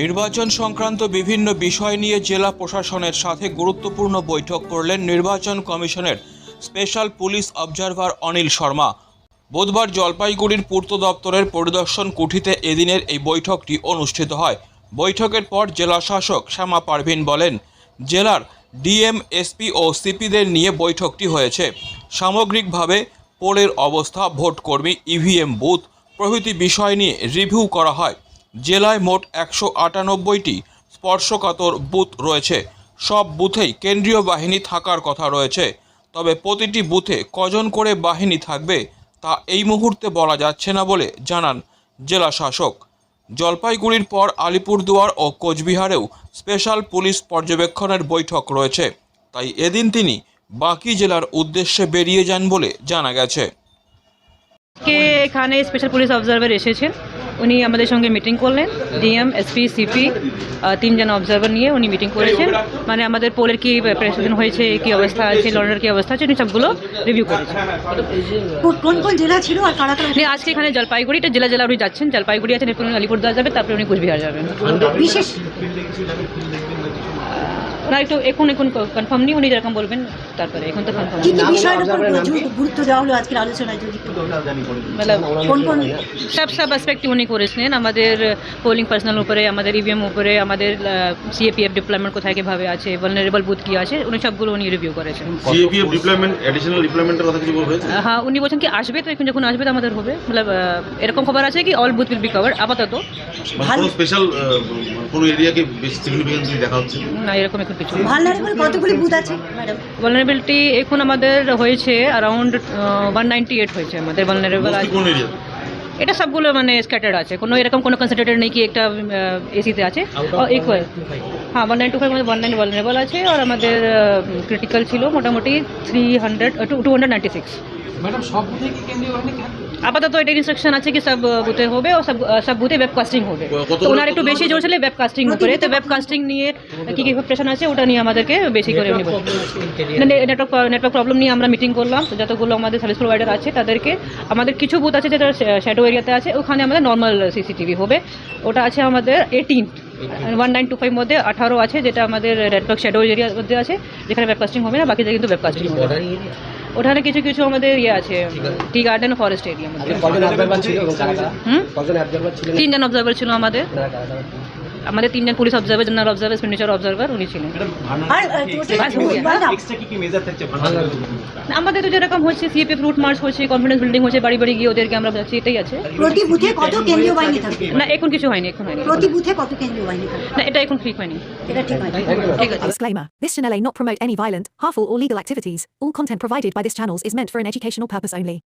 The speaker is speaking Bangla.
নির্বাচন সংক্রান্ত বিভিন্ন বিষয় নিয়ে জেলা প্রশাসনের সাথে গুরুত্বপূর্ণ বৈঠক করলেন নির্বাচন কমিশনের special police observer Anil Sharma. বুধবার জলপাইগুড়ির পূর্ত দপ্তরের পরিদর্শন কুঠিতে এদিনের এই বৈঠকটি অনুষ্ঠিত হয়। বৈঠকের পর জেলা শাসক শ্যামা পারভিন বলেন, জেলার ডিএম, এসপি ও সিপিদের নিয়ে বৈঠকটি হয়েছে। সামগ্রিকভাবে পোলের অবস্থা ভোটকর্মী, ইভিএম বুথ প্রভৃতি বিষয় নিয়ে রিভিউ করা হয়। জেলায় মোট একশো আটানব্বইটি স্পর্শকাতর বুথ রয়েছে। সব বুথেই কেন্দ্রীয় বাহিনী থাকার কথা রয়েছে। তবে প্রতিটি বুথে কজন করে বাহিনী থাকবে তা এই মুহূর্তে বলা যাচ্ছে না বলে জানান জেলা শাসক। জলপাইগুড়ির পর আলিপুরদুয়ার ও কোচবিহারেও স্পেশাল পুলিশ পর্যবেক্ষণের বৈঠক রয়েছে। তাই এদিন তিনি বাকি জেলার উদ্দেশ্যে বেরিয়ে যান বলে জানা গেছে। এখানে স্পেশাল পুলিশ অবজারভার এসেছেন। উনি আমাদের সঙ্গে মিটিং করলেন ডিএম এসপি সিপি তিনজন অবজারভার নিয়ে উনি মিটিং করেছেন। মানে আমাদের পোলের কি প্রেসিডেন্ট হয়েছে কি অবস্থা আছে লন্ডনের কি অবস্থা আছে উনি সবগুলো রিভিউ করেছেন। কোন কোন জেলা ছিল আর কারা কারা? আজকে এখানে জলপাইগুড়ি এটা জেলা জেলা উনি যাচ্ছেন জলপাইগুড়ি আছেন এরপর উনি আলিপুরদুয়ার যাবে তারপরে উনি কুচবিহার যাবেন। বিশেষ ওনার একটু এখন এখন কনফার্ম নেই উনি যেরকম বলবেন তারপরে এখন তো কনফার্ম কি কি বিষয়ের উপর গুরুত্ব দেওয়া হলো আজকের আলোচনায় যদি একটু। মানে কোন কোন সব সব অ্যাসপেক্ট উনি করেছিলেন। আমাদের পোলিং পার্সোনাল উপরে আমাদের ইভিএম উপরে আমাদের সিএপিএফ ডিপ্লয়মেন্ট কোথায় কীভাবে আছে ভালনারেবল বুথ কী আছে উনি সবগুলো উনি রিভিউ করেছেন। সিএপিএফ ডিপ্লয়মেন্ট অ্যাডিশনাল ডিপ্লয়মেন্টের কথা কিছু বলবেন? হ্যাঁ উনি বলছেন কি আসবে তো এখন যখন আসবে তো আমাদের হবে। মতলব এরকম খবর আছে কি? All booth will be cover আপাতত। মানে কোনো স্পেশাল কোনো এরিয়াকে বেশি সিগনিফিকেন্টলি দেখা হচ্ছে? না এরকম এখন কিছু। ভালনারেবল কতগুলি বুথ আছে? ম্যাডাম ভালনারেবিলিটি এখন আমাদের হয়েছে অ্যারাউন্ড ওয়ান নাইনটি এইট হয়েছে আমাদের ভালনারেবল এটা সবগুলো মানে স্ক্যাটার্ড আছে। কোনো এরকম কোনো কনসেন্ট্রেটেড নেই কি একটা এসিতে আছে? ইকুয়াল হ্যাঁ ওয়ান নাইন টু ফাইভ মধ্যে ওয়ান নাইন ভালনারেবল আছে আর আমাদের ক্রিটিক্যাল ছিল মোটামুটি three hundred two two hundred ninety six madam সব বুথে কি কেন্দ্রীয় বাহিনী থাকবে? আপাতত এটা ইনস্ট্রাকশন আছে কি সব বুথে হবে ও সব সব বুথে ওয়েবকাস্টিং হবে। তো ওনার একটু বেশি জোর ছিল ওয়েবকাস্টিং উপরে তো ওয়েবকাস্টিং নিয়ে কি কি প্রেশান আছে ওটা নিয়ে আমাদেরকে বেশি করে উনি নেটওয়ার্ক নেটওয়ার্ক প্রবলেম নিয়ে আমরা মিটিং করলাম। তো যতগুলো আমাদের সার্ভিস প্রোভাইডার আছে তাদেরকে আমাদের কিছু বুথ আছে যেটা শ্যাডো এরিয়াতে আছে ওখানে আমাদের নর্মাল সিসিটিভি হবে। ওটা আছে আমাদের eighteen one nine two five মধ্যে আঠারো আছে যেটা আমাদের নেটওয়ার্ক শ্যাডো এরিয়ার মধ্যে আছে যেখানে ওয়েবকাস্টিং হবে না বাকিটা কিন্তু ওয়েবকাস্টিং হবে। ওখানে কিছু কিছু আমাদের ইয়ে আছে টি গার্ডেন ফরেস্ট এরিয়া ছিলেন তিনজন অবজারভার ছিল আমাদের? আমাদের তিনজন police observer general observer signature observer উনি ছিলেন। আমাদের তো যেরকম হচ্ছে সিএপি রুট মার্চ হচ্ছে কনফিডেন্স বিল্ডিং হচ্ছে বাড়ি বাড়ি গিয়ে ওদেরকে আমরা যাচ্ছি এটাই আছে। প্রতি বুথে কত কেন্দ্রীয় বাহিনী থাকবে? না এখন কিছু হয়নি এখন হয়নি। প্রতি বুথে কত কেন্দ্রীয় বাহিনী থাকবে? না এটা এখন ঠিক হয়নি। এটা ঠিক আছে ঠিক আছে। Disclaimer This channel may not promote any violent, harmful, or legal activities. All content provided by this channel is meant for an educational purpose only.